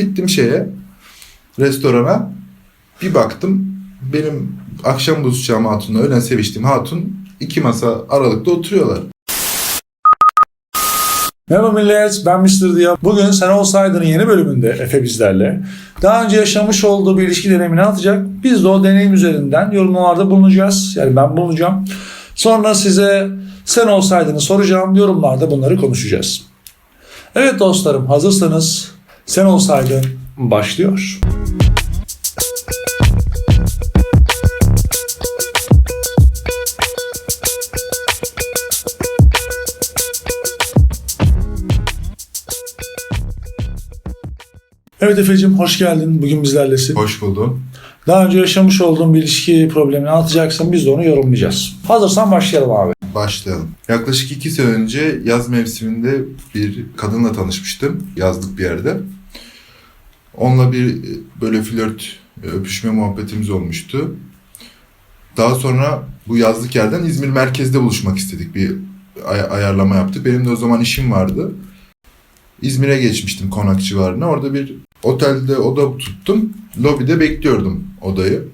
Gittim şeye restorana. Bir baktım benim akşam buluşacağım hatunla öğlen seviştiğim hatun iki masa aralıkta oturuyorlar. Merhaba millet, ben Mr. Diya. Bugün Sen Olsaydın'ın yeni bölümünde Efe bizlerle. Daha önce yaşamış olduğu bir ilişki deneyimini atacak. Biz de o deneyim üzerinden yorumlarda bulunacağız. Yani ben bulunacağım. Sonra size Sen Olsaydın'ı soracağım. Yorumlarda bunları konuşacağız. Evet dostlarım, hazırsanız Sen Olsaydın başlıyor. Evet Efe'cim hoş geldin. Bugün bizlerlesin. Hoş buldum. Daha önce yaşamış olduğun bir ilişki problemini anlatacaksın. Biz de onu yorumlayacağız. Hazırsan başlayalım abi. Başlayalım. Yaklaşık iki sene önce yaz mevsiminde bir kadınla tanışmıştım. Yazlık bir yerde. Onunla bir böyle flört, e, öpüşme muhabbetimiz olmuştu. Daha sonra bu yazlık yerden İzmir merkezde buluşmak istedik. Bir ay- ayarlama yaptık. Benim de o zaman işim vardı. İzmir'e geçmiştim konak civarına. Orada bir otelde oda tuttum. Lobide bekliyordum odayı.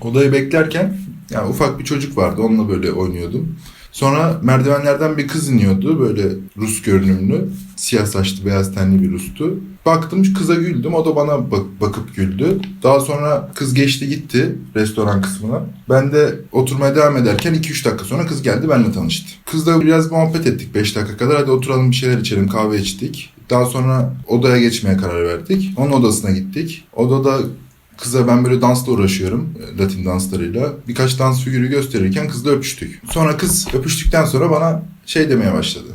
Odayı beklerken yani ufak bir çocuk vardı. Onunla böyle oynuyordum. Sonra merdivenlerden bir kız iniyordu. Böyle Rus görünümlü. Siyah saçlı, beyaz tenli bir Rus'tu. Baktım kıza güldüm. O da bana bak- bakıp güldü. Daha sonra kız geçti gitti restoran kısmına. Ben de oturmaya devam ederken 2-3 dakika sonra kız geldi benimle tanıştı. Kızla biraz muhabbet ettik 5 dakika kadar. Hadi oturalım bir şeyler içelim kahve içtik. Daha sonra odaya geçmeye karar verdik. Onun odasına gittik. Odada Kıza ben böyle dansla uğraşıyorum. e, Latin danslarıyla. Birkaç dans figürü gösterirken kızla öpüştük. Sonra kız öpüştükten sonra bana şey demeye başladı.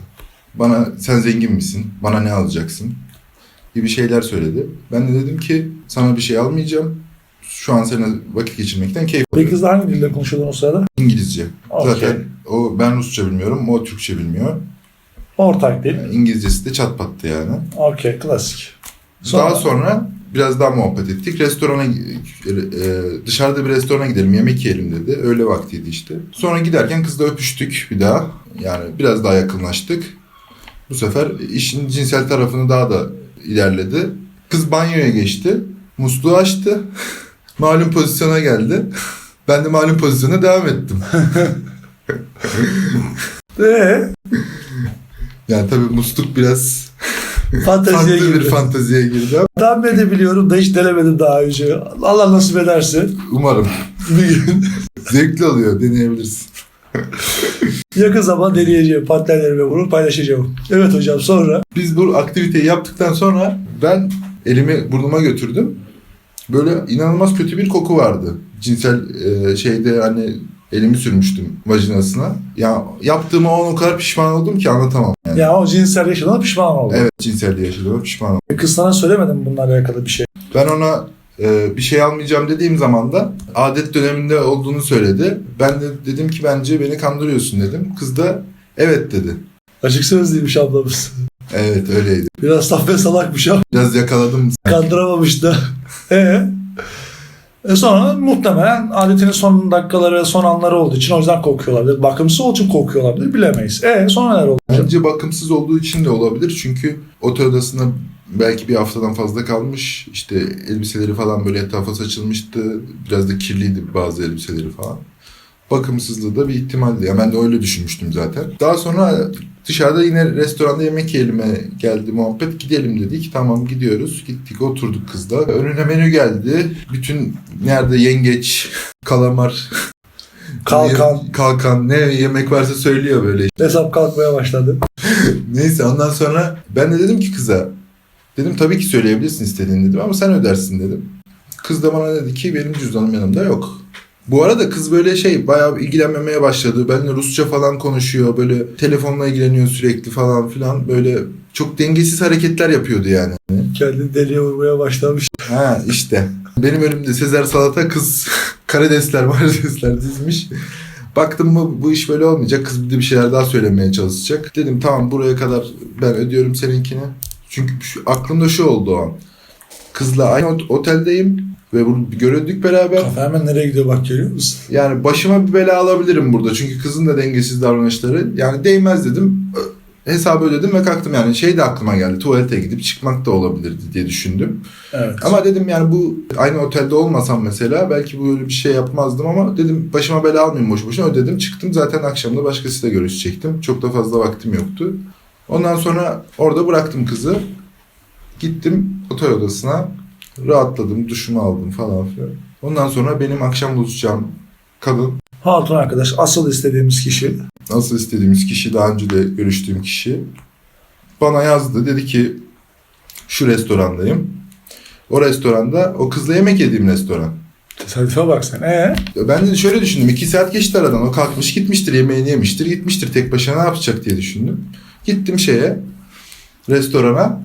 Bana sen zengin misin? Bana ne alacaksın? Gibi şeyler söyledi. Ben de dedim ki sana bir şey almayacağım. Şu an seninle vakit geçirmekten keyif Peki alıyorum. kızla hangi dilde konuşuyordun o sırada? İngilizce. Okey. Zaten o ben Rusça bilmiyorum, o Türkçe bilmiyor. Ortak dil. Yani İngilizcesi de çat pattı yani. Okey, klasik. Sonra- Daha sonra biraz daha muhabbet ettik. Restorana e, dışarıda bir restorana gidelim yemek yiyelim dedi. Öğle vaktiydi işte. Sonra giderken kızla öpüştük bir daha. Yani biraz daha yakınlaştık. Bu sefer işin cinsel tarafını daha da ilerledi. Kız banyoya geçti. Musluğu açtı. malum pozisyona geldi. Ben de malum pozisyona devam ettim. Eee? Yani tabii musluk biraz Fanteziye farklı bir girdi. fanteziye girdi ama Tahmin edebiliyorum da hiç denemedim daha önce. Allah nasip ederse umarım bir gün zevkli oluyor deneyebilirsin. yakın zaman deneyeceğim. Partnerlerime bunu paylaşacağım. Evet hocam sonra. Biz bu aktiviteyi yaptıktan sonra ben elimi burnuma götürdüm. Böyle inanılmaz kötü bir koku vardı. Cinsel e, şeyde hani elimi sürmüştüm vajinasına. Ya yaptığıma o kadar pişman oldum ki anlatamam. Yani. Ya o cinsel yaşadığına pişman oldum. Evet cinselliği yaşadığıma pişman oldum. Kız sana söylemedi mi bunlarla alakalı bir şey? Ben ona e, bir şey almayacağım dediğim zaman da adet döneminde olduğunu söyledi. Ben de dedim ki bence beni kandırıyorsun dedim. Kız da evet dedi. Açık sözlüymüş ablamız. Evet öyleydi. Biraz saf ve salakmış ama Biraz yakaladım. kandıramamış da. Ee? E sonra muhtemelen adetinin son dakikaları, son anları olduğu için o yüzden korkuyor. Bakımsız olduğu için korkuyor bilemeyiz. E sonra neler oldu? Bence bakımsız olduğu için de olabilir. Çünkü otel odasında belki bir haftadan fazla kalmış. İşte elbiseleri falan böyle etrafa saçılmıştı. Biraz da kirliydi bazı elbiseleri falan. Bakımsızlığı da bir ihtimaldi. Yani ben de öyle düşünmüştüm zaten. Daha sonra dışarıda yine restoranda yemek yiyelim'e geldi muhabbet. Gidelim dedik. Tamam gidiyoruz. Gittik oturduk kızla. Önüne menü geldi. Bütün nerede yengeç, kalamar, Kalkan. kalkan ne yemek varsa söylüyor böyle Hesap kalkmaya başladı. Neyse ondan sonra ben de dedim ki kıza dedim tabii ki söyleyebilirsin istediğini dedim ama sen ödersin dedim. Kız da bana dedi ki benim cüzdanım yanımda yok. Bu arada kız böyle şey bayağı ilgilenmemeye başladı. Benimle Rusça falan konuşuyor. Böyle telefonla ilgileniyor sürekli falan filan. Böyle çok dengesiz hareketler yapıyordu yani. Kendini deliye vurmaya başlamış. Ha işte. Benim önümde Sezer Salata kız karidesler maridesler dizmiş. Baktım mı bu iş böyle olmayacak. Kız bir de bir şeyler daha söylemeye çalışacak. Dedim tamam buraya kadar ben ödüyorum seninkini. Çünkü şu, aklımda şu oldu o an. Kızla aynı ot- oteldeyim ve bunu göründük beraber. Kafa hemen nereye gidiyor bak görüyor musun? Yani başıma bir bela alabilirim burada. Çünkü kızın da dengesiz davranışları. Yani değmez dedim. Ö- hesabı ödedim ve kalktım yani şey de aklıma geldi. Tuvalete gidip çıkmak da olabilirdi diye düşündüm. Evet. Ama dedim yani bu aynı otelde olmasam mesela belki böyle bir şey yapmazdım ama dedim başıma bela almayayım boşu boşuna ödedim çıktım. Zaten akşamda başkasıyla görüşecektim. Çok da fazla vaktim yoktu. Ondan sonra orada bıraktım kızı. Gittim otel odasına. Rahatladım, duşumu aldım falan filan. Ondan sonra benim akşam buluşacağım kadın, Hatun arkadaş asıl istediğimiz kişi. nasıl istediğimiz kişi, daha önce de görüştüğüm kişi bana yazdı. Dedi ki şu restorandayım. O restoranda o kızla yemek yediğim restoran. Tesadüfe bak sen. Ee? Ben de şöyle düşündüm. iki saat geçti aradan. O kalkmış gitmiştir yemeğini yemiştir. Gitmiştir tek başına ne yapacak diye düşündüm. Gittim şeye restorana.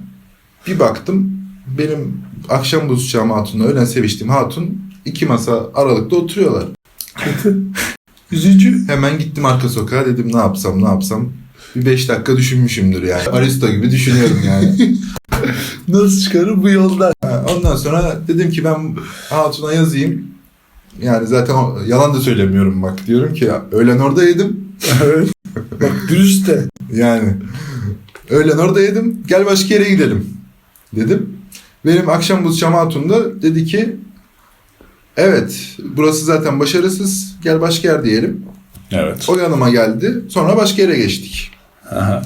Bir baktım benim akşam buluşacağım hatunla öğlen seviştiğim hatun iki masa aralıkta oturuyorlar. Kötü. Üzücü. Hemen gittim arka sokağa dedim ne yapsam ne yapsam. Bir beş dakika düşünmüşümdür yani. Aristo gibi düşünüyorum yani. Nasıl çıkarır bu yoldan? Ha, Ondan sonra dedim ki ben hatuna yazayım. Yani zaten o- yalan da söylemiyorum bak. Diyorum ki öğlen orada yedim. Evet. Bak dürüst de. Yani öğlen orada yedim. Gel başka yere gidelim dedim. Benim akşam buluşacağım hatun da dedi ki evet burası zaten başarısız. Gel başka yer diyelim. Evet. O yanıma geldi. Sonra başka yere geçtik. Aha.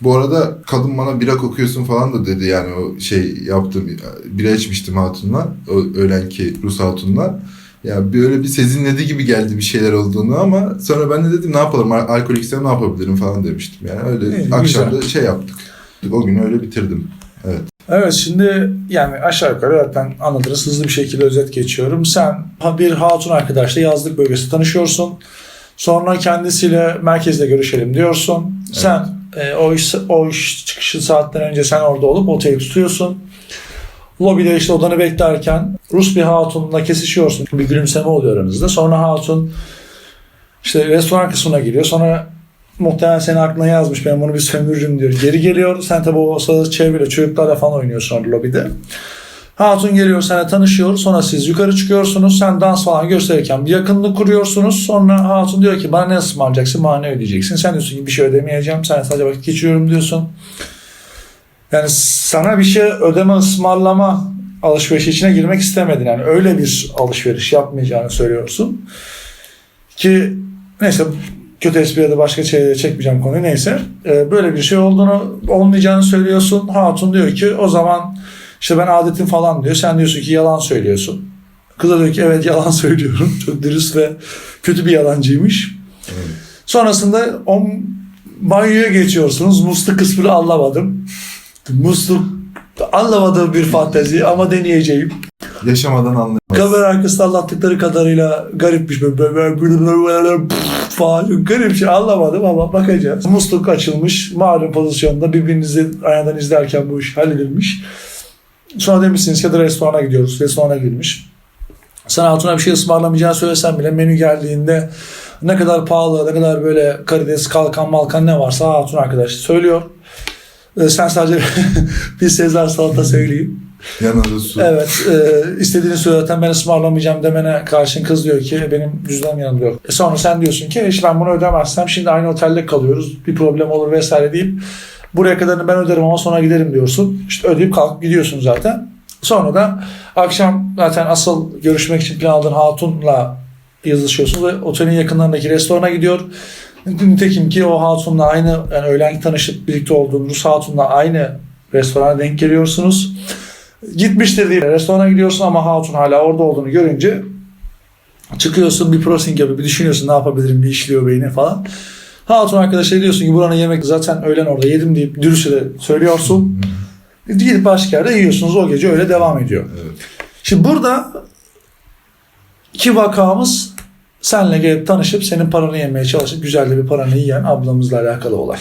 Bu arada kadın bana bira kokuyorsun falan da dedi yani o şey yaptım bira içmiştim hatunla öğlenki Rus hatunla. Ya böyle bir sezinledi gibi geldi bir şeyler olduğunu ama sonra ben de dedim ne yapalım al- alkoliksem ne yapabilirim falan demiştim. Yani öyle İyi, akşam da şey yaptık. O gün öyle bitirdim. Evet şimdi yani aşağı yukarı zaten anlatırız hızlı bir şekilde özet geçiyorum. Sen bir hatun arkadaşla yazlık bölgesinde tanışıyorsun. Sonra kendisiyle merkezde görüşelim diyorsun. Sen e, o iş o iş çıkışı saatten önce sen orada olup oteli tutuyorsun. Lobide işte odanı beklerken Rus bir hatunla kesişiyorsun. Bir gülümseme oluyor aranızda. Sonra hatun işte restoran kısmına giriyor. Sonra muhtemelen senin aklına yazmış ben bunu bir sömürürüm diyor. Geri geliyor. Sen tabi o sırada çevreyle çocuklarla falan oynuyorsun orada lobide. Hatun geliyor seninle tanışıyor. Sonra siz yukarı çıkıyorsunuz. Sen dans falan gösterirken bir yakınlık kuruyorsunuz. Sonra Hatun diyor ki bana ne ısmarlayacaksın bana ne ödeyeceksin. Sen diyorsun ki bir şey ödemeyeceğim. Sen sadece vakit geçiriyorum diyorsun. Yani sana bir şey ödeme ısmarlama alışverişi içine girmek istemedin. Yani öyle bir alışveriş yapmayacağını söylüyorsun. Ki neyse kötü espriye de başka şeylere çekmeyeceğim konuyu neyse. Ee, böyle bir şey olduğunu olmayacağını söylüyorsun. Hatun diyor ki o zaman işte ben adetim falan diyor. Sen diyorsun ki yalan söylüyorsun. Kız da diyor ki evet yalan söylüyorum. Çok dürüst ve kötü bir yalancıymış. Sonrasında o banyoya geçiyorsunuz. Musluk kısmını anlamadım. Musluk anlamadığım bir fantezi ama deneyeceğim. Yaşamadan anlayamaz. Kamera arkasında anlattıkları kadarıyla garipmiş. Böyle böyle böyle böyle böyle Çok Garip şey anlamadım ama bakacağız. Musluk açılmış. Malum pozisyonda birbirinizi aynadan izlerken bu iş halledilmiş. Sonra demişsiniz ki hadi restorana gidiyoruz. Restorana girmiş. Sana altına bir şey ısmarlamayacağını söylesen bile menü geldiğinde ne kadar pahalı, ne kadar böyle karides, kalkan, malkan ne varsa hatun arkadaş söylüyor. Ee, Sen sadece bir Sezar salata söyleyeyim. Yanında su. Evet. E, istediğini söyleten ben ısmarlamayacağım demene karşın kız diyor ki benim cüzdanım yanımda yok. E sonra sen diyorsun ki işte ben bunu ödemezsem şimdi aynı otelde kalıyoruz. Bir problem olur vesaire deyip buraya kadarını ben öderim ama sonra giderim diyorsun. İşte ödeyip kalkıp gidiyorsun zaten. Sonra da akşam zaten asıl görüşmek için planladığın hatunla yazışıyorsun ve otelin yakınlarındaki restorana gidiyor. Nitekim ki o hatunla aynı yani öğlen tanışıp birlikte olduğun Rus hatunla aynı restorana denk geliyorsunuz gitmiştir diye restorana gidiyorsun ama hatun hala orada olduğunu görünce çıkıyorsun bir prosing yapıp bir düşünüyorsun ne yapabilirim bir işliyor beyni falan. Hatun arkadaşa diyorsun ki buranın yemek zaten öğlen orada yedim deyip dürüstçe söylüyorsun. Gidip başka yerde yiyorsunuz o gece öyle devam ediyor. Evet. Şimdi burada iki vakamız senle gelip tanışıp senin paranı yemeye çalışıp güzel de bir paranı yiyen ablamızla alakalı olay.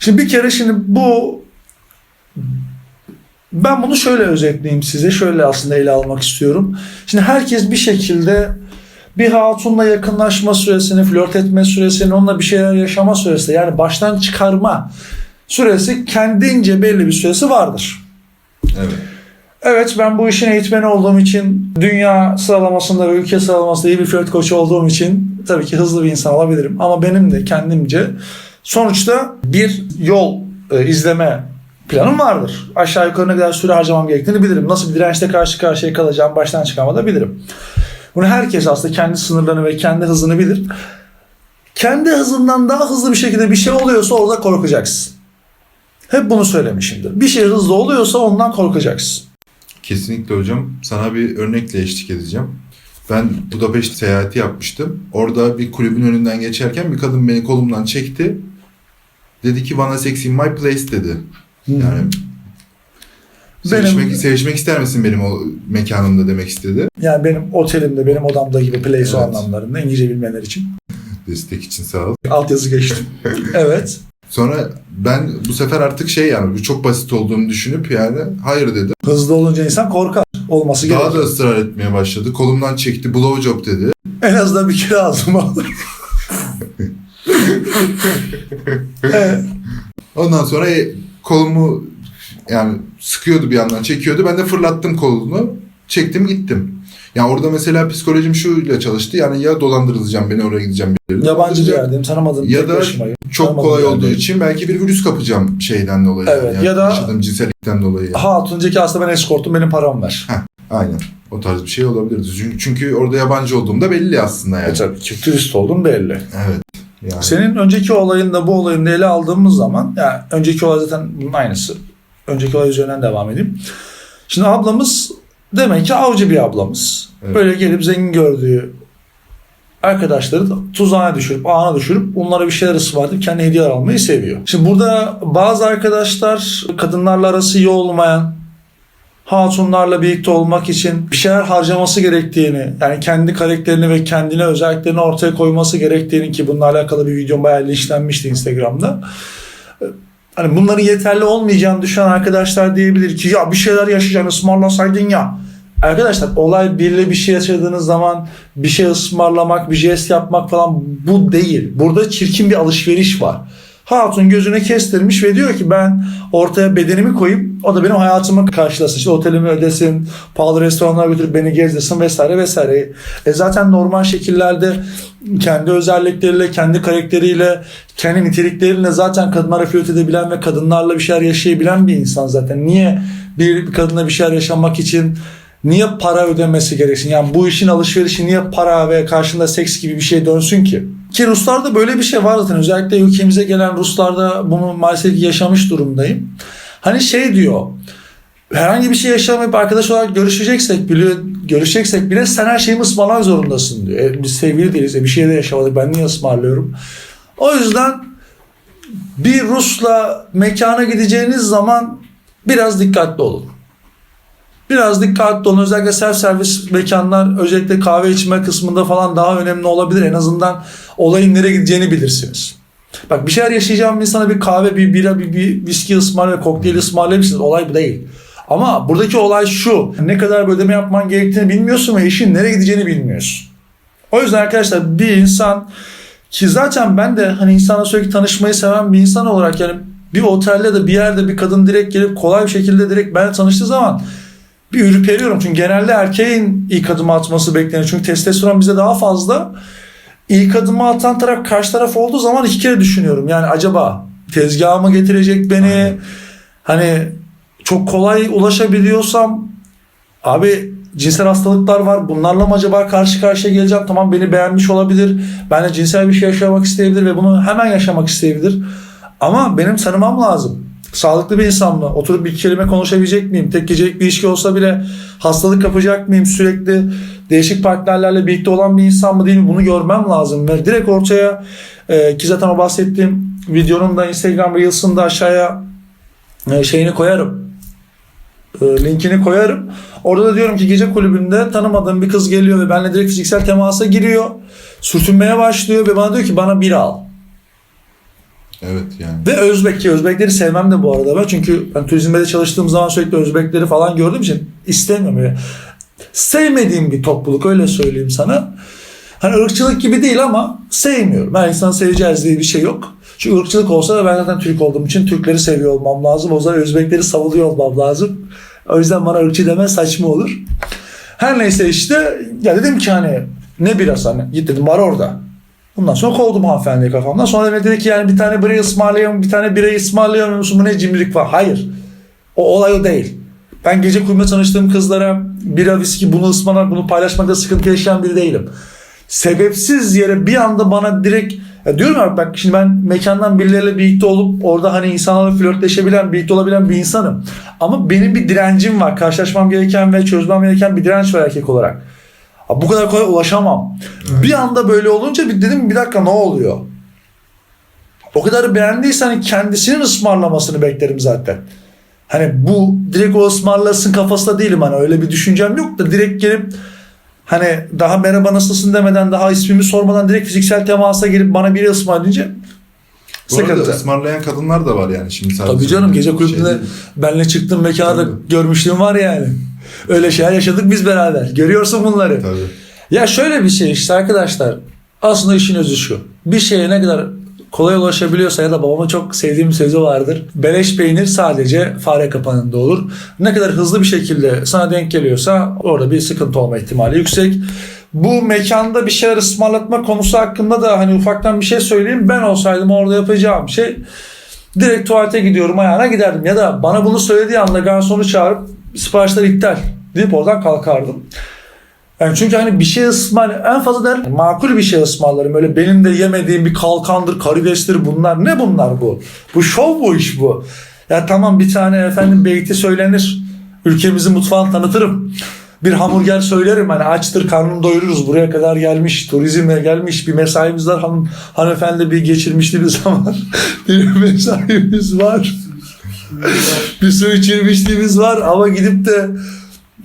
Şimdi bir kere şimdi bu ben bunu şöyle özetleyeyim size. Şöyle aslında ele almak istiyorum. Şimdi herkes bir şekilde bir hatunla yakınlaşma süresini, flört etme süresini, onunla bir şeyler yaşama süresi yani baştan çıkarma süresi kendince belli bir süresi vardır. Evet. Evet ben bu işin eğitmeni olduğum için dünya sıralamasında ve ülke sıralamasında iyi bir flört koçu olduğum için tabii ki hızlı bir insan olabilirim. Ama benim de kendimce Sonuçta bir yol e, izleme planım vardır. Aşağı yukarı ne kadar süre harcamam gerektiğini bilirim. Nasıl bir dirençle karşı karşıya kalacağım baştan çıkarmada bilirim. Bunu herkes aslında kendi sınırlarını ve kendi hızını bilir. Kendi hızından daha hızlı bir şekilde bir şey oluyorsa orada korkacaksın. Hep bunu söylemişimdir. Bir şey hızlı oluyorsa ondan korkacaksın. Kesinlikle hocam. Sana bir örnekle eşlik edeceğim. Ben Budapeşte seyahati yapmıştım. Orada bir kulübün önünden geçerken bir kadın beni kolumdan çekti. Dedi ki bana sex in my place dedi. Yani sevişmek, sevişmek ister misin benim o mekanımda demek istedi. Yani benim otelimde, benim odamda gibi place o Evet. anlamlarında İngilizce bilmeyenler için. Destek için sağ ol. Altyazı geçtim. evet. Sonra ben bu sefer artık şey yani bu çok basit olduğunu düşünüp yani hayır dedim. Hızlı olunca insan korkar. Olması Daha gerekiyor. da ısrar etmeye başladı. Kolumdan çekti. Blowjob dedi. En azından bir kere ağzıma alır. evet. Ondan sonra e, kolumu yani sıkıyordu bir yandan çekiyordu. Ben de fırlattım kolunu. Çektim gittim. Yani orada mesela psikolojim şuyla çalıştı. Yani ya dolandırılacağım beni oraya gideceğim. bir yere. Yabancı bir Ya yerdeyim. Tanımadığım Ya da başımayım. Çok Tanımadığım kolay olduğu yerdeyim. için belki bir virüs kapacağım şeyden dolayı. Evet, Yani ya da- Yaşadığım cinsellikten dolayı. yani. Hatun'daki aslında ben eskortum benim param ver. Aynen. O tarz bir şey olabilirdi. Çünkü, çünkü orada yabancı olduğumda belli aslında yani. E tabii ki turist oldum belli. Evet. Yani. Senin önceki olayında bu olayını ele aldığımız zaman yani önceki olay zaten bunun aynısı. Önceki olay üzerinden devam edeyim. Şimdi ablamız demek ki avcı bir ablamız. Evet. Böyle gelip zengin gördüğü arkadaşları tuzağına düşürüp ağına düşürüp onlara bir şeyler ısmarlayıp kendi hediyeler almayı seviyor. Şimdi burada bazı arkadaşlar kadınlarla arası iyi olmayan hatunlarla birlikte olmak için bir şeyler harcaması gerektiğini yani kendi karakterini ve kendine özelliklerini ortaya koyması gerektiğini ki bununla alakalı bir videom bayağı linçlenmişti Instagram'da. Hani bunların yeterli olmayacağını düşünen arkadaşlar diyebilir ki ya bir şeyler yaşayacaksın ısmarlasaydın ya. Arkadaşlar olay birle bir şey yaşadığınız zaman bir şey ısmarlamak, bir jest yapmak falan bu değil. Burada çirkin bir alışveriş var. Hatun gözüne kestirmiş ve diyor ki ben ortaya bedenimi koyayım o da benim hayatımı karşılasın. İşte otelimi ödesin, pahalı restoranlara götürüp beni gezdirsin vesaire vesaire. E zaten normal şekillerde kendi özellikleriyle, kendi karakteriyle, kendi nitelikleriyle zaten kadınlara flört edebilen ve kadınlarla bir şeyler yaşayabilen bir insan zaten. Niye bir kadınla bir şeyler yaşamak için niye para ödemesi gereksin? Yani bu işin alışverişi niye para ve karşında seks gibi bir şey dönsün ki? Ki Ruslarda böyle bir şey var zaten. Özellikle ülkemize gelen Ruslarda bunu maalesef yaşamış durumdayım. Hani şey diyor. Herhangi bir şey yaşamayıp arkadaş olarak görüşeceksek bile, görüşeceksek bile sen her şeyimi ısmarlamak zorundasın diyor. E, biz sevgili değiliz. E, bir şey de yaşamadık. Ben niye ısmarlıyorum? O yüzden bir Rus'la mekana gideceğiniz zaman biraz dikkatli olun. Biraz dikkatli olun. Özellikle self servis mekanlar özellikle kahve içme kısmında falan daha önemli olabilir. En azından olayın nereye gideceğini bilirsiniz. Bak bir şeyler yaşayacağım insana bir kahve, bir bira, bir, bir viski ısmarlayıp, kokteyl ısmarlayabilirsiniz. Olay bu değil. Ama buradaki olay şu. Ne kadar bir ödeme yapman gerektiğini bilmiyorsun ve işin nereye gideceğini bilmiyorsun. O yüzden arkadaşlar bir insan ki zaten ben de hani insana sürekli tanışmayı seven bir insan olarak yani bir otelde de bir yerde bir kadın direkt gelip kolay bir şekilde direkt benimle tanıştığı zaman bir ürperiyorum. Çünkü genelde erkeğin ilk adımı atması beklenir. Çünkü testosteron bize daha fazla. İlk adımı atan taraf karşı taraf olduğu zaman iki kere düşünüyorum. Yani acaba tezgaha mı getirecek beni? Aynen. Hani çok kolay ulaşabiliyorsam abi cinsel hastalıklar var. Bunlarla mı acaba karşı karşıya geleceğim? Tamam beni beğenmiş olabilir. Benle cinsel bir şey yaşamak isteyebilir ve bunu hemen yaşamak isteyebilir. Ama benim tanımam lazım. Sağlıklı bir insan mı? Oturup bir kelime konuşabilecek miyim? Tek gecelik bir ilişki olsa bile hastalık kapacak mıyım? Sürekli değişik partnerlerle birlikte olan bir insan mı değil mi? Bunu görmem lazım. Ve direkt ortaya e, ki zaten o bahsettiğim videonun da Instagram Reels'ında aşağıya e, şeyini koyarım. E, linkini koyarım. Orada da diyorum ki gece kulübünde tanımadığım bir kız geliyor ve benimle direkt fiziksel temasa giriyor. Sürtünmeye başlıyor ve bana diyor ki bana bir al. Evet yani. Ve Özbek ki Özbekleri sevmem de bu arada ben. Çünkü ben turizmde de çalıştığım zaman sürekli Özbekleri falan gördüğüm için istemiyorum. Yani sevmediğim bir topluluk öyle söyleyeyim sana. Hani ırkçılık gibi değil ama sevmiyorum. Ben insanı seveceğiz diye bir şey yok. Çünkü ırkçılık olsa da ben zaten Türk olduğum için Türkleri seviyor olmam lazım. O zaman Özbekleri savunuyor olmam lazım. O yüzden bana ırkçı deme saçma olur. Her neyse işte ya dedim ki hani ne biraz hani git dedim var orada. Bundan sonra kovdum hanımefendiyi kafamdan. Sonra dedi ki yani bir tane bira ısmarlayamam, bir tane bira ısmarlayamıyor musun? Bu ne cimrilik var? Hayır. O olay o değil. Ben gece kulübünde tanıştığım kızlara bira, viski bunu ısmarlar, bunu paylaşmakta sıkıntı yaşayan biri değilim. Sebepsiz yere bir anda bana direkt ya diyorum ya bak şimdi ben mekandan birileriyle birlikte olup orada hani insanlarla flörtleşebilen, birlikte olabilen bir insanım. Ama benim bir direncim var. Karşılaşmam gereken ve çözmem gereken bir direnç var erkek olarak. Bu kadar kolay ulaşamam. Bir anda böyle olunca bir dedim bir dakika ne oluyor? O kadar beğendiyse hani kendisinin ısmarlamasını beklerim zaten. Hani bu direkt o ısmarlasın kafasında değilim hani öyle bir düşüncem yok da direkt gelip hani daha merhaba nasılsın demeden daha ismimi sormadan direkt fiziksel temasa girip bana biri ısmarlayınca Bu arada sıkıntı. ısmarlayan kadınlar da var yani şimdi sadece. Tabii canım gece şey kulübünde değil. benle çıktım mekana da Tabii. görmüşlüğüm var yani. Öyle şeyler yaşadık biz beraber. Görüyorsun bunları. Tabii. Ya şöyle bir şey işte arkadaşlar. Aslında işin özü şu. Bir şeye ne kadar kolay ulaşabiliyorsa ya da babamın çok sevdiğim bir sözü vardır. Beleş peynir sadece fare kapanında olur. Ne kadar hızlı bir şekilde sana denk geliyorsa orada bir sıkıntı olma ihtimali yüksek. Bu mekanda bir şeyler ısmarlatma konusu hakkında da hani ufaktan bir şey söyleyeyim. Ben olsaydım orada yapacağım şey direkt tuvalete gidiyorum ayağına giderdim. Ya da bana bunu söylediği anda garsonu çağırıp siparişler iptal deyip oradan kalkardım. Yani çünkü hani bir şey ısmar en fazla der makul bir şey ısmarlarım. Öyle benim de yemediğim bir kalkandır, karidestir bunlar. Ne bunlar bu? Bu şov bu iş bu. Ya tamam bir tane efendim beyti söylenir. Ülkemizin mutfağını tanıtırım. Bir hamburger söylerim hani açtır karnını doyururuz buraya kadar gelmiş turizme gelmiş bir mesaimiz var hanım, hanımefendi bir geçirmişti bir zaman bir mesaimiz var. Bir su içirmişliğimiz var ama gidip de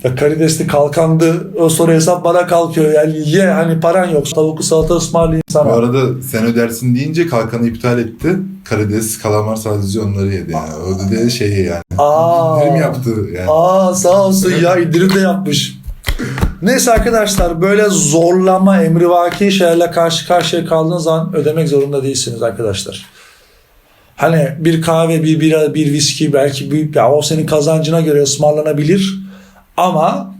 ya karidesli kalkandı o sonra hesap bana kalkıyor yani ye hani paran yok tavuklu salata ısmarlayayım Bu sana. arada sen ödersin deyince kalkanı iptal etti. Karides, kalamar sadece onları yedi yani. O dedi şeyi yani. Aa. İndirim yaptı yani. Aa sağ olsun ya indirim de yapmış. Neyse arkadaşlar böyle zorlama emrivaki şeylerle karşı karşıya kaldığınız zaman ödemek zorunda değilsiniz arkadaşlar. Hani bir kahve, bir bira, bir viski belki bir, ya o senin kazancına göre ısmarlanabilir ama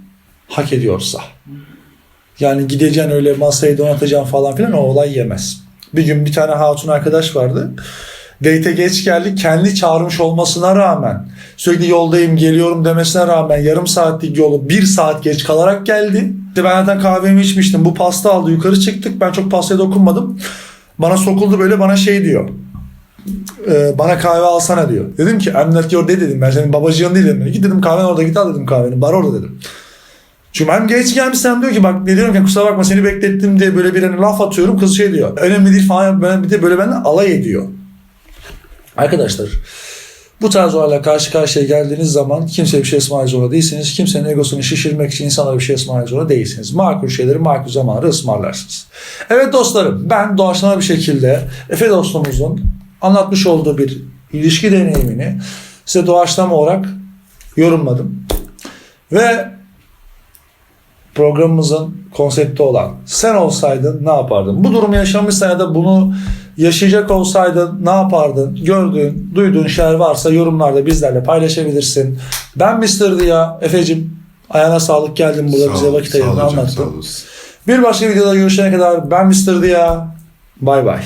hak ediyorsa. Yani gideceksin öyle masayı donatacaksın falan filan o olay yemez. Bir gün bir tane hatun arkadaş vardı. Date'e geç geldi. Kendi çağırmış olmasına rağmen sürekli yoldayım geliyorum demesine rağmen yarım saatlik yolu bir saat geç kalarak geldi. İşte ben zaten kahvemi içmiştim. Bu pasta aldı. Yukarı çıktık. Ben çok pastaya dokunmadım. Bana sokuldu böyle bana şey diyor. "Ee, bana kahve alsana diyor. Dedim ki I'm not your dedim. Ben senin babacığın değilim. Git dedim kahven orada git al dedim kahveni. Bar orada dedim. Çünkü ben geç gelmişsem diyor ki bak ne diyorum ki kusura bakma seni beklettim diye böyle bir hani laf atıyorum kız şey diyor. Önemli değil falan ben bir de böyle benden alay ediyor. Arkadaşlar bu tarz olayla karşı karşıya geldiğiniz zaman kimseye bir şey ısmarlayacak zorunda değilsiniz. Kimsenin egosunu şişirmek için insanlara bir şey ısmarlayacak zorunda değilsiniz. Makul şeyleri makul zamanları ısmarlarsınız. Evet dostlarım ben doğaçlama bir şekilde Efe dostumuzun anlatmış olduğu bir ilişki deneyimini size doğaçlama olarak yorumladım. Ve programımızın konsepti olan sen olsaydın ne yapardın? Bu durumu yaşamışsan ya da bunu yaşayacak olsaydın ne yapardın? Gördüğün, duyduğun şeyler varsa yorumlarda bizlerle paylaşabilirsin. Ben Mr. Diya, Efe'cim ayağına sağlık geldin burada Sağ bize vakit ayırdın anlattın. Bir başka videoda görüşene kadar ben Mr. Diya. Bay bay.